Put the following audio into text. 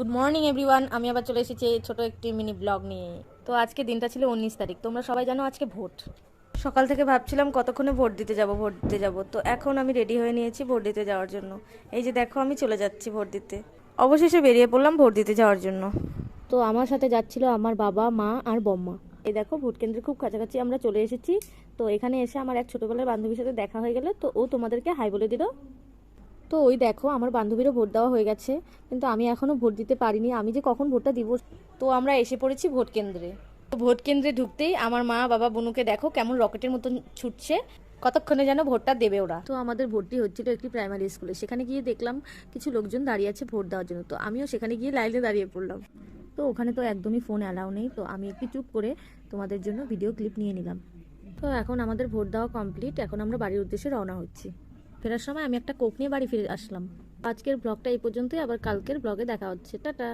Good morning everyone আমি আবার চলে এসেছি ছোট একটি মিনি ব্লগ নিয়ে। তো আজকে দিনটা ছিল উনিশ তারিখ। তোমরা সবাই জানো আজকে ভোট। সকাল থেকে ভাবছিলাম কতক্ষণে ভোট দিতে যাব, ভোট দিতে যাব। তো এখন আমি রেডি হয়ে নিয়েছি ভোট দিতে যাওয়ার জন্য। এই যে দেখো, আমি চলে যাচ্ছি ভোট দিতে। অবশেষে বেরিয়ে পড়লাম ভোট দিতে যাওয়ার জন্য। তো আমার সাথে যাচ্ছিল আমার বাবা, মা আর বম্মা। এই দেখো, ভোট কেন্দ্রের খুব কাছাকাছি আমরা চলে এসেছি। তো এখানে এসে আমার এক ছোটবেলার বান্ধবীর সাথে দেখা হয়ে গেল। তো ও তোমাদেরকে হাই বলে দিল। তো ওই দেখো, আমার বান্ধবীরও ভোট দেওয়া হয়ে গেছে, কিন্তু আমি এখনও ভোট দিতে পারিনি। আমি যে কখন ভোটটা দিব? তো আমরা এসে পড়েছি ভোট কেন্দ্রে। ভোট কেন্দ্রে ঢুকতেই আমার মা, বাবা, বোনুকে দেখো কেমন রকেটের মতন ছুটছে, কতক্ষণে যেন ভোটটা দেবে ওরা। তো আমাদের ভোটটি হচ্ছিল একটি প্রাইমারি স্কুলে। সেখানে গিয়ে দেখলাম কিছু লোকজন দাঁড়িয়ে আছে ভোট দেওয়ার জন্য। তো আমিও সেখানে গিয়ে লাইনে দাঁড়িয়ে পড়লাম। তো ওখানে তো একদমই ফোন অ্যালাউ নেই। তো আমি একটু চুপ করে তোমাদের জন্য ভিডিও ক্লিপ নিয়ে নিলাম। তো এখন আমাদের ভোট দেওয়া কমপ্লিট এখন আমরা বাড়ির উদ্দেশ্যে রওনা হচ্ছি। ফেরার সময় আমি একটা কোক নিয়ে বাড়ি ফিরে আসলাম। আজকের ব্লগটা এই পর্যন্তই, আবার কালকের ব্লগে দেখা হচ্ছে। টাটা।